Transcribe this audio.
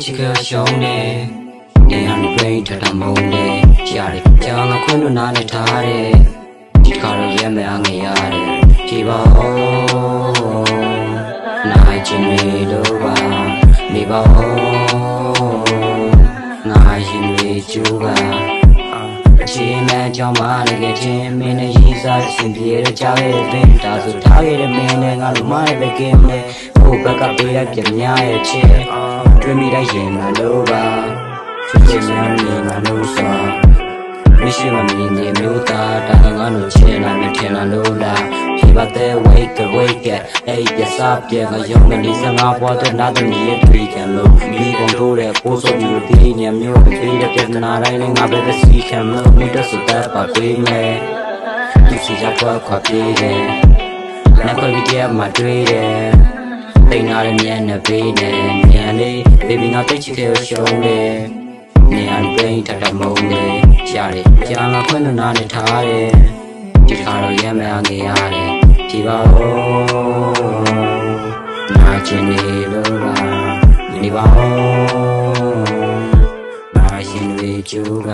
ကရှုံးနေနေရန်ပြိထထမုံနေရတယ်ကြာငါခွန်းလို့နားနဲ့ထားတယ်ဒီကားရရဲမငေရတယ်ဒီပါနိုင်ချင်နေလို့ပါနေပါငါရင်တွေကျူပါအချင်းနဲ့ကြောင့်မလည်းချင်းမင်းနဲ့ရီးစားအစဉ်ပြေတဲ့ကြားရဲ့ပင်ဒါဆိုထားခဲ့တဲ့မင်းနဲ့ငါလိုမရဲ့ပဲကင်းနဲ့ဟိုဘက်ကပေးလိုက်ပြမြရဲ့ချစ် တွေ့မိလိုက်ရင်ငါလို့ပါချစ်ချင်များနေငါလို့ဆိုမရှိမမြင်နေမျိုးသားတာငါတို့ချင်လာမထင်လာလို့လားဖြေပါတဲ့ wake wake အဲ့ပြစားပြငါယုံနေစငါဘွားတဲ့နာသမီးရဲ့တွေ့ကြလို့မိကုန်ထိုးတဲ့ပိုးစုံမျိုးဒီနေမျိုးပေးတဲ့ပြဿနာတိုင်းလည်းငါပဲသစီခံလို့မိတော့စတဲ့ပါပေးမယ်သူစီကြခွာခွာပြေးတယ်နောက်ခွေပြီးတည်းမှတွေ့တယ် တိတ်နာတဲ့မျက်နှာပေးတယ်မြန်လေး baby ငါတိတ်ချစ်ခဲ့ရှုံးတယ်နေရာပြင်းထထမုံလေးရတယ်ကြာငါခွင့်လို့နားနဲ့ထားတယ်ဒီခါတော့ရမ်းမငေရတယ်ဒီပါဦးနာကျင်နေလို့ပါဒီပါဦးနာရှင်တွေကျူးက